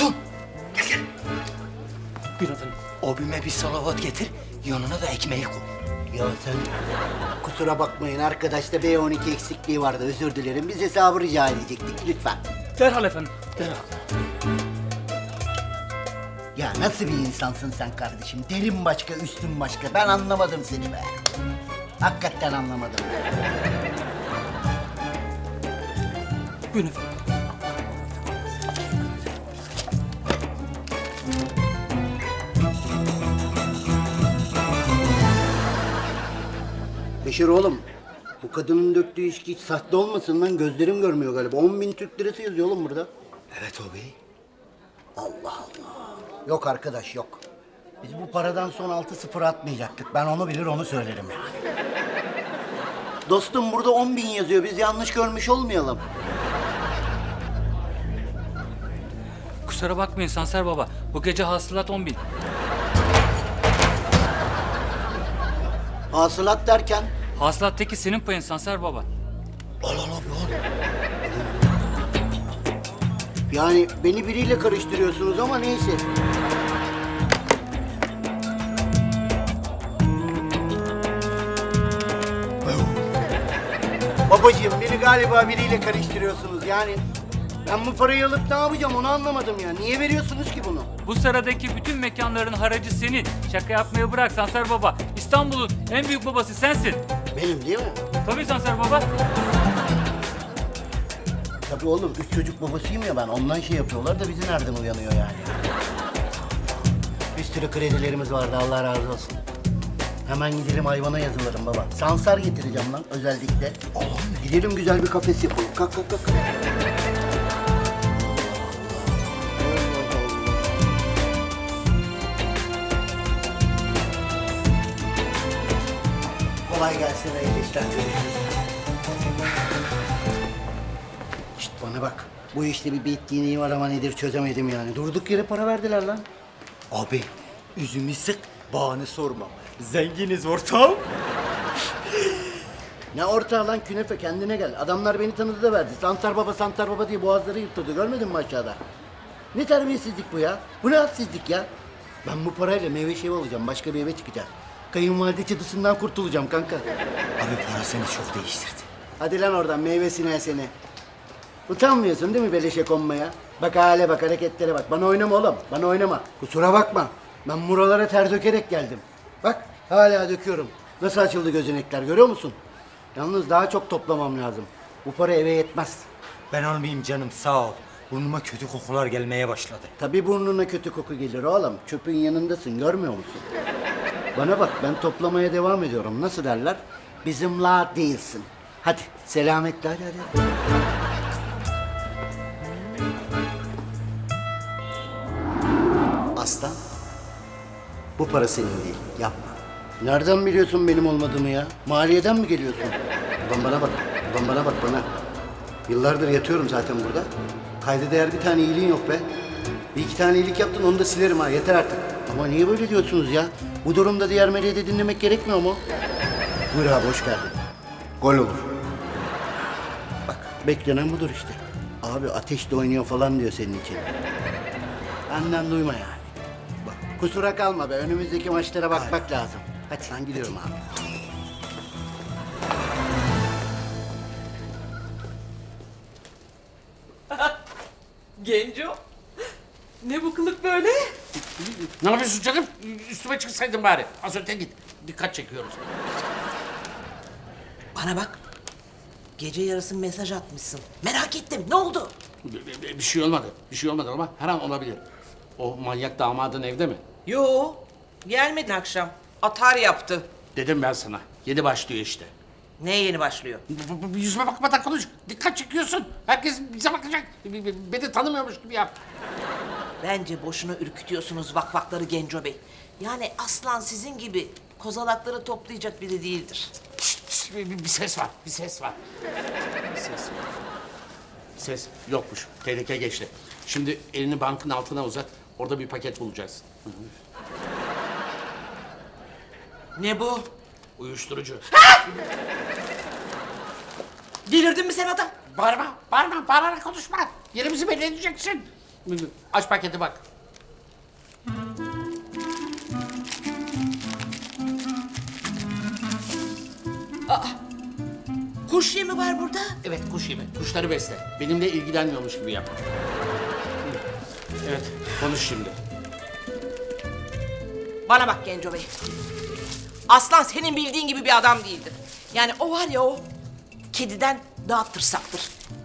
Dursun. Gel gel. Buyurun efendim. Abime bir salavat getir. Yanına da ekmeği koy. Ya sen kusura bakmayın arkadaşta B12 eksikliği vardı özür dilerim. Biz hesabı rica edecektik lütfen. Derhal efendim. Derhal. Ya nasıl bir insansın sen kardeşim? Derin başka, üstün başka. Ben anlamadım seni be. Hakikaten anlamadım. Buyurun efendim. Beşir oğlum, bu kadının döktüğü içki hiç sahte olmasın lan. Gözlerim görmüyor galiba. 10 bin Türk lirası yazıyor oğlum burada. Evet abi. Allah Allah. Yok arkadaş yok. Biz bu paradan son altı sıfır atmayacaktık. Ben onu bilir onu söylerim yani. Dostum burada 10 bin yazıyor. Biz yanlış görmüş olmayalım. Kusura bakmayın Sanser Baba. Bu gece hasılat 10 bin. Hasılat derken Hasılat teki senin payın Sanser Baba. Al al abi al. yani beni biriyle karıştırıyorsunuz ama neyse. Babacığım beni galiba biriyle karıştırıyorsunuz yani. Ben bu parayı alıp ne yapacağım onu anlamadım ya. Niye veriyorsunuz ki bunu? Bu sıradaki bütün mekanların haracı senin. Şaka yapmayı bırak Sanser Baba. İstanbul'un en büyük babası sensin. Benim değil mi? Tabii Sanser Baba. Tabii oğlum üç çocuk babasıyım ya ben. Ondan şey yapıyorlar da bizi nereden uyanıyor yani? Bir sürü kredilerimiz vardı Allah razı olsun. Hemen gidelim hayvana yazılırım baba. Sansar getireceğim lan özellikle. Oğlum gidelim güzel bir kafes yapalım. Kalk kalk kalk. kalk. Kolay gelsin hayırlı işler. Şşt bana bak. Bu işte bir bittiğini var ama nedir çözemedim yani. Durduk yere para verdiler lan. Abi üzümü sık bağını sorma. Zenginiz ortağım. Ne ortağı lan künefe kendine gel. Adamlar beni tanıdı da verdi. Santar baba santar baba diye boğazları yırtıldı. Görmedin mi aşağıda? Ne terbiyesizlik bu ya? Bu ne hadsizlik ya? Ben bu parayla meyve şeyi alacağım. Başka bir eve çıkacağız. Kayınvalide çatısından kurtulacağım kanka. Abi para seni çok değiştirdi. Hadi lan oradan meyvesine seni. Utanmıyorsun değil mi beleşe konmaya? Bak hale bak hareketlere bak. Bana oynama oğlum. Bana oynama. Kusura bakma. Ben buralara ter dökerek geldim. Bak hala döküyorum. Nasıl açıldı gözenekler görüyor musun? Yalnız daha çok toplamam lazım. Bu para eve yetmez. Ben almayayım canım sağ ol. Burnuma kötü kokular gelmeye başladı. Tabii burnuna kötü koku gelir oğlum. Çöpün yanındasın görmüyor musun? Bana bak ben toplamaya devam ediyorum. Nasıl derler? Bizimla değilsin. Hadi selametle hadi hadi. Aslan. Bu para senin değil. Yapma. Nereden biliyorsun benim olmadığımı ya? Maliyeden mi geliyorsun? Ulan bana bak. Ulan bana bak bana. Yıllardır yatıyorum zaten burada. Kayda değer bir tane iyiliğin yok be. Bir iki tane iyilik yaptın onu da silerim ha. Yeter artık. Ama niye böyle diyorsunuz ya? Bu durumda diğer meleği de dinlemek gerekmiyor mu? Buyur abi hoş geldin. Gol olur. Bak beklenen budur işte. Abi ateşle oynuyor falan diyor senin için. Benden duyma yani. Bak kusura kalma be önümüzdeki maçlara bakmak lazım. Hadi sen gidiyorum abi. Genco. Ne bu kılık böyle? Ne yapıyorsun canım? Üstüme çıksaydın bari. Az öte git. Dikkat çekiyoruz. Bana bak. Gece yarısı mesaj atmışsın. Merak ettim. Ne oldu? Bir, bir- bir şey olmadı. Bir şey olmadı ama her an olabilir. O manyak damadın evde mi? Yo. Gelmedin akşam. Atar yaptı. Dedim ben sana. Yedi başlıyor işte. Ne yeni başlıyor? B- b- b- Yüzüme bakmadan konuş. Dikkat çekiyorsun. Herkes bize bakacak. B- b- Beni tanımıyormuş gibi yap. Bence boşuna ürkütüyorsunuz vakvakları Genco Bey. Yani aslan sizin gibi kozalakları toplayacak biri değildir. Şşt, şşt, bir, bir- ses var. Bir ses var. Bir ses. Ses yokmuş. Tehlike geçti. Şimdi elini bankın altına uzat. Orada bir paket bulacaksın. Ne bu? Uyuşturucu. Delirdin mi sen adam? Bağırma, bağırma, bağırarak konuşma. Yerimizi belli edeceksin. Aç paketi bak. Kuş yemi var burada. Evet kuş yemi. Kuşları besle. Benimle ilgilenmiyormuş gibi yap. Evet konuş şimdi. Bana bak Genco Bey. Aslan senin bildiğin gibi bir adam değildir. Yani o var ya o kediden daha tırsaktır.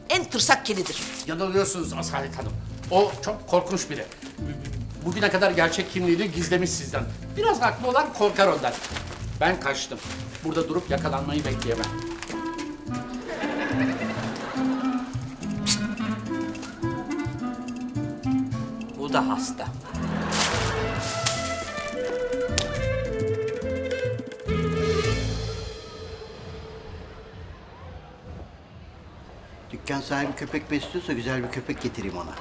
En tırsak kedidir. Yanılıyorsunuz Asalet Hanım. O çok korkunç biri. Bugüne kadar gerçek kimliğini gizlemiş sizden. Biraz haklı olan korkar ondan. Ben kaçtım. Burada durup yakalanmayı bekleyemem. Bu da hasta. Dükkan sahibi köpek besliyorsa güzel bir köpek getireyim ona.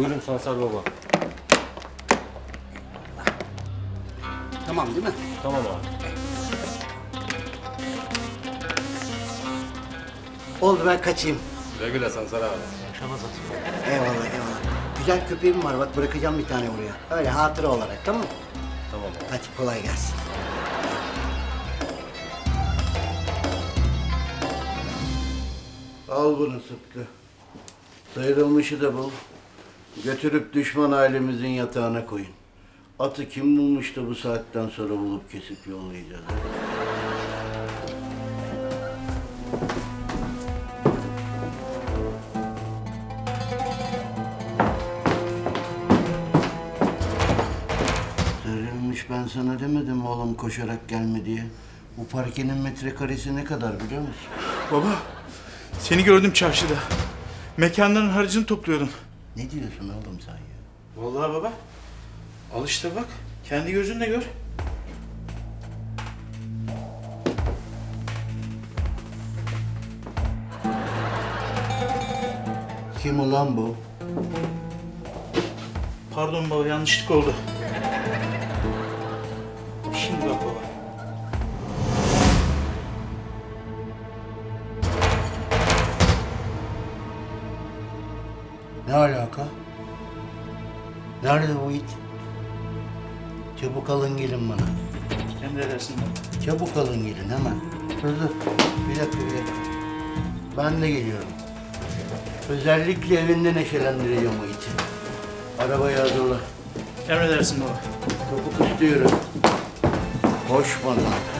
Buyurun Sansar baba. Tamam değil mi? Tamam abi. Oldu ben kaçayım. Güle güle Sansar abi. Eyvallah eyvallah. Güzel köpeğim var bak bırakacağım bir tane oraya. Öyle hatıra olarak tamam mı? Tamam abi. Hadi kolay gelsin. Al bunu Sıtkı. Sıyrılmışı da bul. Götürüp düşman ailemizin yatağına koyun. Atı kim bulmuş da bu saatten sonra bulup kesip yollayacağız. Sıyrılmış ben sana demedim oğlum koşarak gelme diye. Bu parkenin metrekaresi ne kadar biliyor musun? Baba, seni gördüm çarşıda. Mekanların harcını topluyordun. Ne diyorsun oğlum sen ya? Vallahi baba. Al işte bak. Kendi gözünle gör. Kim ulan bu? Pardon baba yanlışlık oldu. Şimdi bak Ne alaka? Nerede bu it? Çabuk alın gelin bana. Emredersin baba. Çabuk alın gelin hemen. Dur dur. Bir dakika bir dakika. Ben de geliyorum. Özellikle evinde neşelendireceğim o iti. Arabayı hazırla. Emredersin baba. Topuk istiyorum. Koş bana.